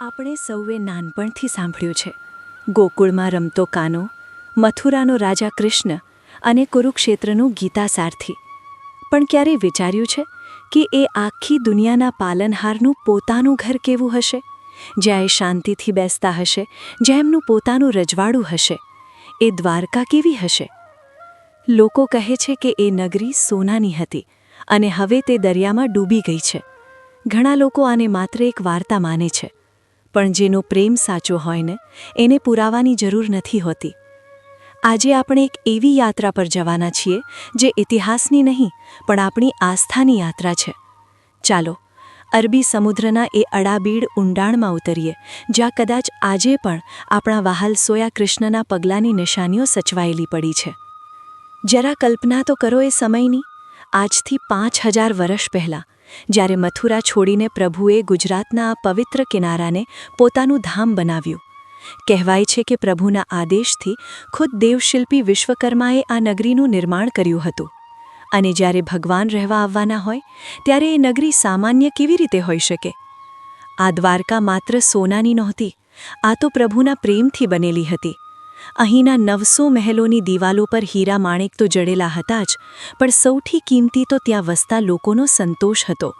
આપણે સૌએ નાનપણથી સાંભળ્યું છે. ગોકુળમાં રમતો કાનો, મથુરાનો રાજા કૃષ્ણ અને કુરુક્ષેત્રનું ગીતા સારથી પણ ક્યારે વિચાર્યું છે કે એ આખી દુનિયાના પાલનહારનું પોતાનું ઘર કેવું હશે? જ્યાં એ શાંતિથી બેસતા હશે, જ્યાં એમનું પોતાનું રજવાડું હશે, એ દ્વારકા કેવી હશે? લોકો કહે છે કે એ નગરી સોનાની હતી અને હવે તે દરિયામાં ડૂબી ગઈ છે. ઘણા લોકો આને માત્ર એક વાર્તા માને છે. પણ જેનો પ્રેમ સાચો હોય ને, એને પુરાવાની જરૂર નથી હોતી. આજે આપણે એક એવી યાત્રા પર જવાના છીએ, જે ઇતિહાસની નહીં, પણ આપણી આસ્થાની યાત્રા છે. ચાલો, અરબી સમુદ્રના એ અડાબીડ ઊંડાણમાં ઉતરીએ, જ્યાં કદાચ આજે પણ આપણા વહાલ સોયા કૃષ્ણના પગલાંની નિશાનીઓ સચવાયેલી પડી છે. જરા કલ્પના તો કરો એ સમયની, આજથી પાંચ હજાર વર્ષ પહેલાં જ્યારે મથુરા છોડીને પ્રભુએ ગુજરાતના આ પવિત્ર કિનારાને પોતાનું ધામ બનાવ્યું. કહેવાય છે કે પ્રભુના આદેશથી ખુદ દેવશિલ્પી વિશ્વકર્માએ આ નગરીનું નિર્માણ કર્યું હતું. અને જ્યારે ભગવાન રહેવા આવવાના હોય, ત્યારે એ નગરી સામાન્ય કેવી રીતે હોઈ શકે? આ દ્વારકા માત્ર સોનાની નહોતી, આ તો પ્રભુના પ્રેમથી બનેલી હતી. અહીંના નવસો મહેલોની દિવાલો પર હીરા માણેક તો જડેલા હતા જ, પણ સૌથી કિંમતી તો ત્યાં વસતા લોકોનો સંતોષ હતો.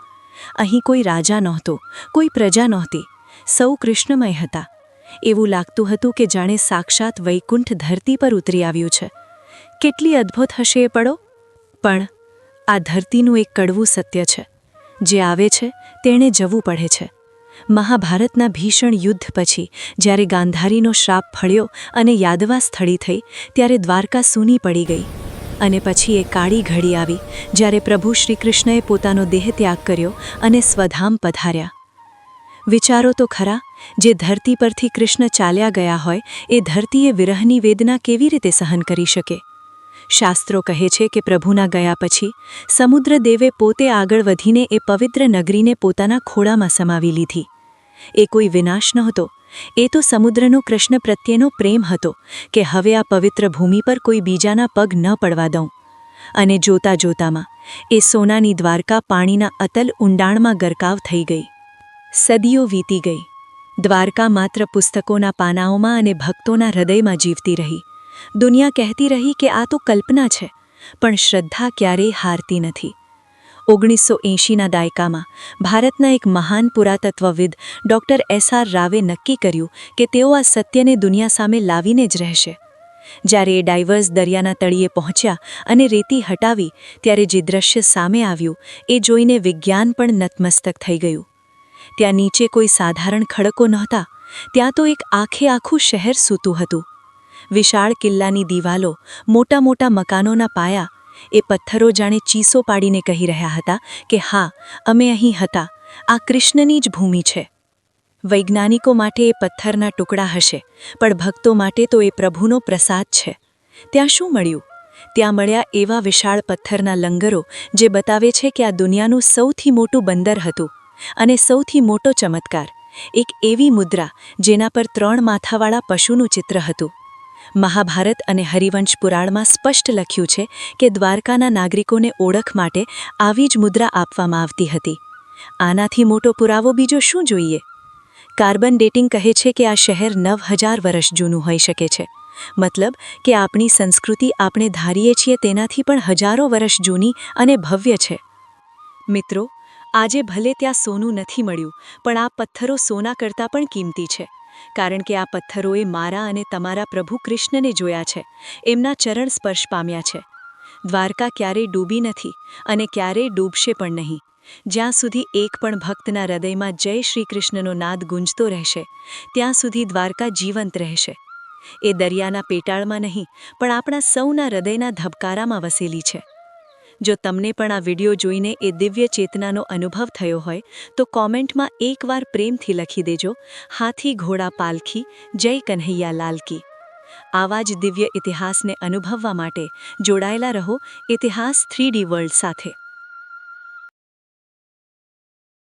અહીં કોઈ રાજા નહોતો, કોઈ પ્રજા નહોતી, સૌ કૃષ્ણમય હતા. એવું લાગતું હતું કે જાણે સાક્ષાત વૈકુંઠ ધરતી પર ઉતરી આવ્યું છે. કેટલી અદ્ભુત હશે એ પડો પણ આ ધરતીનું એક કડવું સત્ય છે. જે આવે છે, તેણે જવું પડે છે. મહાભારતના ભીષણ યુદ્ધ પછી, જ્યારે ગાંધારીનો શ્રાપ ફળ્યો અને યાદવા સ્થળી થઈ, ત્યારે દ્વારકા સૂની પડી ગઈ. અને પછી એ કાળી ઘડી આવી, જ્યારે પ્રભુ શ્રીકૃષ્ણએ પોતાનો દેહ ત્યાગ કર્યો અને સ્વધામ પધાર્યા. વિચારો તો ખરા, જે ધરતી પરથી કૃષ્ણ ચાલ્યા ગયા હોય, એ ધરતીએ વિરહની વેદના કેવી રીતે સહન કરી શકે? શાસ્ત્રો કહે છે કે પ્રભુના ગયા પછી સમુદ્રદેવે પોતે આગળ વધીને એ પવિત્ર નગરીને પોતાના ખોળામાં સમાવી લીધી. એ કોઈ વિનાશ નહોતો એ તો સમુદ્રનો કૃષ્ણ પ્રત્યેનો પ્રેમ હતો કે હવે આ પવિત્ર ભૂમિ પર કોઈ બીજાના પગ ન પડવા દઉં. અને જોતા જોતામાં એ સોનાની દ્વારકા પાણીના અતલ ઊંડાણમાં ગરકાવ થઈ ગઈ. સદીઓ વીતી ગઈ. દ્વારકા માત્ર પુસ્તકોના પાનાઓમાં અને ભક્તોના હૃદયમાં જીવતી રહી. દુનિયા કહેતી રહી કે આ તો કલ્પના છે, પણ શ્રદ્ધા ક્યારેય હારતી નથી. ઓગણીસો એંશીના દાયકામાં ભારતના એક મહાન પુરાતત્વવિદ ડૉક્ટર એસ આર રાવે નક્કી કર્યું કે તેઓ આ સત્યને દુનિયા સામે લાવીને જ રહેશે. જ્યારે એ ડાઇવર્સ દરિયાના તળિયે પહોંચ્યા અને રેતી હટાવી ત્યારે જે દ્રશ્ય સામે આવ્યું એ જોઈને વિજ્ઞાન પણ નતમસ્તક થઈ ગયું. ત્યાં નીચે કોઈ સાધારણ ખડકો નહોતા, ત્યાં તો એક આખે આખું શહેર સૂતું હતું. વિશાળ કિલ્લાની દિવાલો મોટા મોટા મકાનોના પાયા એ પથ્થરો જાણે ચીસો પાડીને કહી રહ્યા હતા કે હા, અમે અહીં હતા. આ કૃષ્ણની જ ભૂમિ છે. વૈજ્ઞાનિકો માટે એ પથ્થરના ટુકડા હશે, પણ ભક્તો માટે તો એ પ્રભુનો પ્રસાદ છે. ત્યાં શું મળ્યું? ત્યાં મળ્યા એવા વિશાળ પથ્થરના લંગરો જે બતાવે છે કે આ દુનિયાનું સૌથી મોટું બંદર હતું અને સૌથી મોટો ચમત્કાર, એક એવી મુદ્રા જેના પર ત્રણ માથાવાળા પશુનું ચિત્ર હતું. મહાભારત અને હરિવંશ પુરાણમાં સ્પષ્ટ લખ્યું છે કે દ્વારકાના નાગરિકોને ઓળખ માટે આવી જ મુદ્રા આપવામાં આવતી હતી. આનાથી મોટો પુરાવો બીજો શું જોઈએ? કાર્બન ડેટિંગ કહે છે કે આ શહેર નવ હજાર વર્ષ જૂનું હોઈ શકે છે. મતલબ કે આપણી સંસ્કૃતિ આપણે ધારીએ છીએ તેનાથી પણ હજારો વર્ષ જૂની અને ભવ્ય છે. મિત્રો, આજે ભલે ત્યાં સોનું નથી મળ્યું, પણ આ પથ્થરો સોના કરતાં પણ કિંમતી છે. કારણ કે આ પથ્થરોએ મારા અને તમારા પ્રભુ કૃષ્ણને જોયા છે, એમના ચરણ સ્પર્શ પામ્યા છે. દ્વારકા ક્યારેય ડૂબી નથી અને ક્યારેય ડૂબશે પણ નહીં. જ્યાં સુધી એક પણ ભક્તના હૃદયમાં જય શ્રી કૃષ્ણનો નાદ ગુંજતો રહેશે, ત્યાં સુધી દ્વારકા જીવંત રહેશે. એ દરિયાના પેટાળમાં નહીં, પણ આપણા સૌના હૃદયના ધબકારામાં વસેલી છે. જો તમને પણ આ વિડિયો જોઈને એ દિવ્ય ચેતનાનો અનુભવ થયો હોય, તો કોમેન્ટમાં એકવાર પ્રેમથી લખી દેજો. હાથી ઘોડા પાલખી, જય કન્હૈયા લાલકી. આવા જ દિવ્ય ઇતિહાસને અનુભવવા માટે જોડાયેલા રહો ઇતિહાસ થ્રી વર્લ્ડ સાથે.